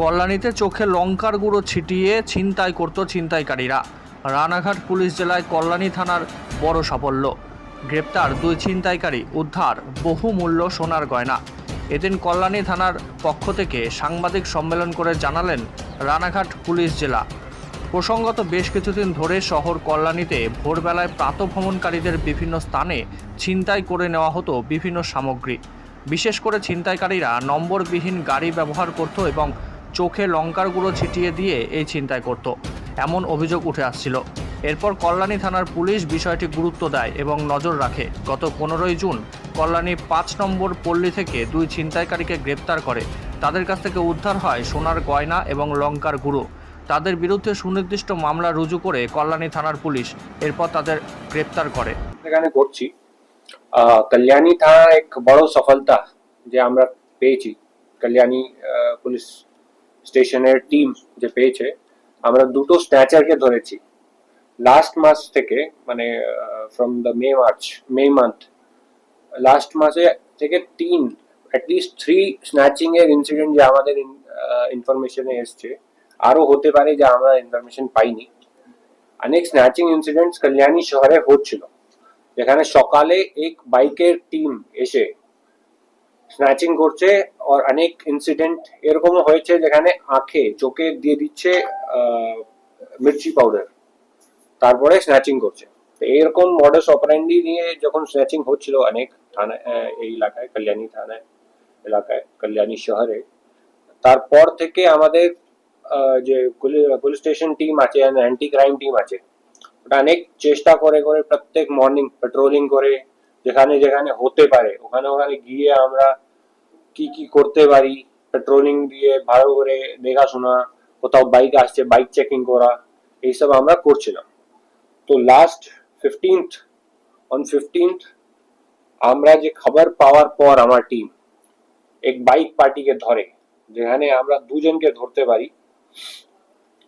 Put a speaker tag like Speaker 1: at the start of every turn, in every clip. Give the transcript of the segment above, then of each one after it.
Speaker 1: কল্যাণীতে চোখে লঙ্কার গুঁড়ো ছিটিয়ে ছিনতাই করত ছিনতাইকারীরা। রানাঘাট পুলিশ জেলায় কল্যাণী থানার বড় সাফল্য। গ্রেপ্তার দুই ছিনতাইকারী, উদ্ধার, বহুমূল্য সোনার গয়না। এদিন কল্যাণী থানার পক্ষ থেকে সাংবাদিক সম্মেলন করে জানালেন রানাঘাট পুলিশ জেলা। প্রসঙ্গত বেশ কিছুদিন ধরে শহর কল্যাণীতে ভোরবেলায় প্রাতভ্রমণকারীদের বিভিন্ন স্থানে ছিনতাই করে নেওয়া হতো বিভিন্ন সামগ্রী। বিশেষ করে ছিনতাইকারীরা নম্বরবিহীন গাড়ি ব্যবহার করত এবং চোখে লঙ্কার গুঁড়ো ছিটিয়ে দিয়ে এই ছিনতাই করত। এমন অভিযোগ উঠে আসছিল। এরপর কল্যাণী থানার পুলিশ বিষয়টি গুরুত্ব দেয় এবং নজর রাখে। গত পনেরোই জুন কল্যাণী পাঁচ নম্বর পল্লী থেকে দুই ছিনতাইকারীকে গ্রেপ্তার করে। তাদের কাছ থেকে উদ্ধার হয় সোনার গয়না এবং লঙ্কার গুঁড়ো। তাদের বিরুদ্ধে সুনির্দিষ্ট মামলা রুজু করে কল্যাণী থানার পুলিশ এরপর তাদের গ্রেপ্তার করে।
Speaker 2: এখানে করছি কল্যাণী থানার এক বড় সফলতা যে আমরা পেয়েছি। কল্যাণী পুলিশ স্টেশনের টিম যে পেয়েছে, আমরা দুটো স্ন্যাচারকে ধরেছি। লাস্ট মাস থেকে মানে from the May March May month last মাসে থেকে তিন অ্যাটলিস্ট থ্রি স্ন্যাচিং এর ইনসিডেন্ট যে আমাদের ইনফরমেশনে এসছে আরও হতে পারে যে আমরা ইনফরমেশন পাইনি। অনেক স্ন্যাচিং ইনসিডেন্টস কল্যাণী শহরে হচ্ছিল। যেখানে সকালে এক বাইকের টিম এসে স্ন্যাচিং করছে আর অনেক ইনসিডেন্ট এরকমও হয়েছে যেখানে আঁখে চোখে দিয়ে দিচ্ছে মির্চি পাউডার তারপরে স্ন্যাচিং করছে। এরকম মডাস অপারেন্ডি নিয়ে যখন স্ন্যাচিং হচ্ছিল অনেক থানায় এই এলাকায়, কল্যাণী থানায়, এলাকায়, কল্যাণী শহরে, তারপর থেকে আমাদের যে পুলিশ স্টেশন টিম আছে অ্যান্টি ক্রাইম টিম আছে, ওটা অনেক চেষ্টা করে করে প্রত্যেক মর্নিং পেট্রোলিং করে, যেখানে যেখানে হতে পারে, ওখানে ওখানে গিয়ে আমরা কি কি করতে পারি? পেট্রোলিং দিয়ে ভালো করে দেখাশোনা, কোথাও বাইক আসছে বাইক চেকিং করা, এইসব আমরা করছিলাম। তো লাস্ট ফিফটিন্থ অন ফিফটিন্থ আমরা যে খবর পাওয়ার পর আমার টিম এক বাইক পার্টিকে ধরে, যেখানে আমরা দুজনকে ধরতে পারি,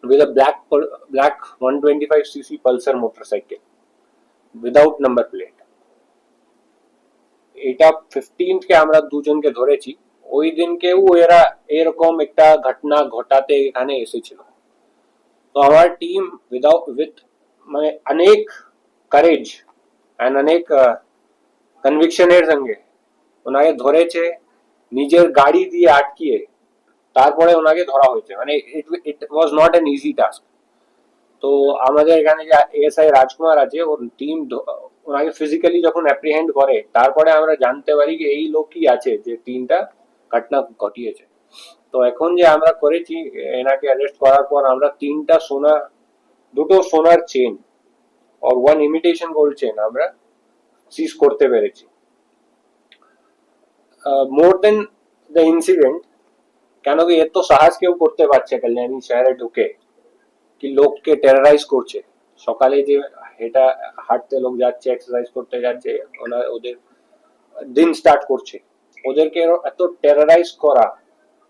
Speaker 2: with a black pul- black 125cc pulsar motorcycle, without number plate এটা ফিফটিন্থ কে আমরা দুজনকে ধরেছি, ওই দিনকেও এরা এরকম একটা ঘটনা ঘটাতে এখানে এসেছিল। তো আমার টিম উইদাউট উইথ মানে অনেক কারেজ অ্যান্ড অনেক কনভিকশনের সঙ্গে ওনাকে ধরেছে, নিজের গাড়ি দিয়ে আটকিয়ে তারপরে ওনাকে ধরা হয়েছে। মানে it it was not an easy task তো আমাদের এখানে যে এএসআই রাজকুমার আছে, ওর টিম ওনাকে ফিজিক্যালি যখন অ্যাপ্রিহেন্ড করে, তারপরে আমরা জানতে পারি যে এই লোকই আছে যে তিনটা ঘটনা ঘটিয়েছে। তো এখন যে আমরা করেছি, এনাকে অ্যারেস্ট করার পর আমরা তিনটা সোনা, দুটো সোনার চেন আর ওয়ান ইমিটেশন গোল্ড চেন আমরা সিজ করতে পেরেছি। মোর দেন দ্য ইনসিডেন্ট কেন কি এত সাহস কেউ করতে পারছে কল্যাণী শহরে ঢুকে, কি লোককে টেরারাইজ করছে। সকালে যে হেঁটা, হাঁটতে লোক যাচ্ছে এক্সারসাইজ করতে যাচ্ছে ওনার ওদের দিন স্টার্ট করছে। ওদেরকে এত টেরারাইজ করা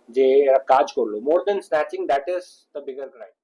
Speaker 2: যে এরা কাজ করল। More than snatching that is the bigger crime